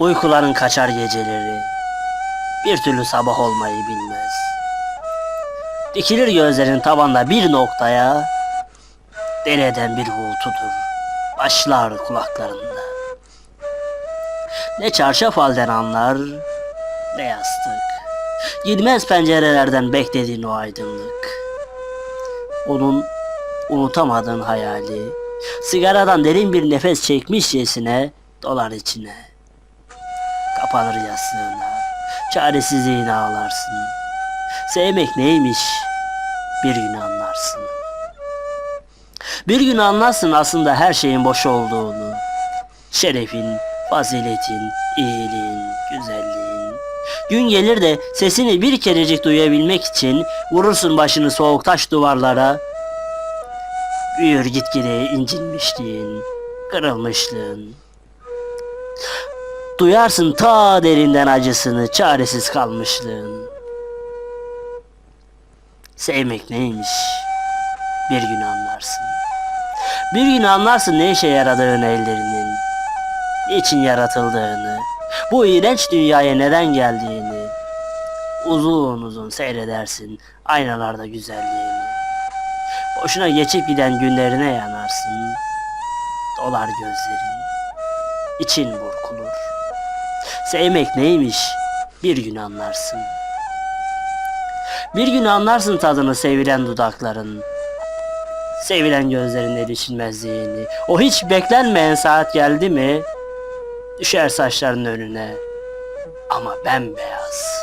Uykuların kaçar geceleri. Bir türlü sabah olmayı bilmez. Dikilir gözlerin tabanda bir noktaya. Dereden bir uğultudur. Başlar kulaklarında. Ne çarşaf halden anlar, ne yastık. Gidmez pencerelerden beklediğin o aydınlık. Onun unutamadığın hayali, sigaradan derin bir nefes çekmişçesine dolar içine. Kapanır yastığına, çaresizliğine ağlarsın. Sevmek neymiş bir gün anlarsın. Bir gün anlarsın aslında her şeyin boş olduğunu. Şerefin, faziletin, iyiliğin, güzelliğin. Gün gelir de sesini bir kerecik duyabilmek için vurursun başını soğuk taş duvarlara. Büyür gitgide incinmişliğin, kırılmışlığın. Duyarsın ta derinden acısını, çaresiz kalmışlığın. Sevmek neymiş? Bir gün anlarsın. Bir gün anlarsın ne işe yaradığını ellerinin. Niçin yaratıldığını. Bu iğrenç dünyaya neden geldiğini. Uzun uzun seyredersin aynalarda güzelliğini. Boşuna geçip giden günlerine yanarsın. Dolar gözlerin. İçin burkulur. Sevmek neymiş? Bir gün anlarsın. Bir gün anlarsın tadını sevilen dudakların. Sevilen gözlerin erişilmezliğini. O hiç beklenmeyen saat geldi mi? Düşer saçların önüne. Ama bembeyaz.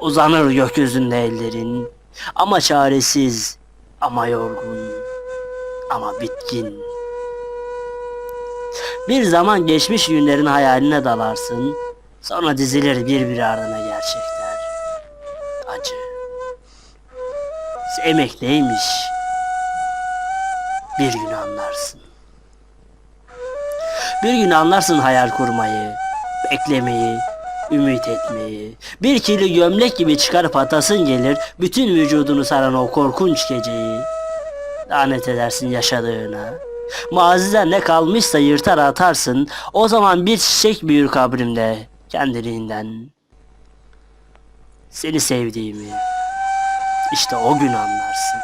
Uzanır gökyüzünde ellerin. Ama çaresiz. Ama yorgun. Ama bitkin. Bir zaman geçmiş günlerin hayaline dalarsın. Sonra dizilir bir bir ardına gerçekler. Acı. Sevmek neymiş? Bir gün anlarsın. Bir gün anlarsın hayal kurmayı, beklemeyi, ümit etmeyi. Bir kirli gömlek gibi çıkarıp atasın gelir, bütün vücudunu saran o korkunç geceyi. Lanet edersin yaşadığına. Maziden ne kalmışsa yırtar atarsın, o zaman bir çiçek büyür kabrimde kendiliğinden. Seni sevdiğimi, işte o gün anlarsın.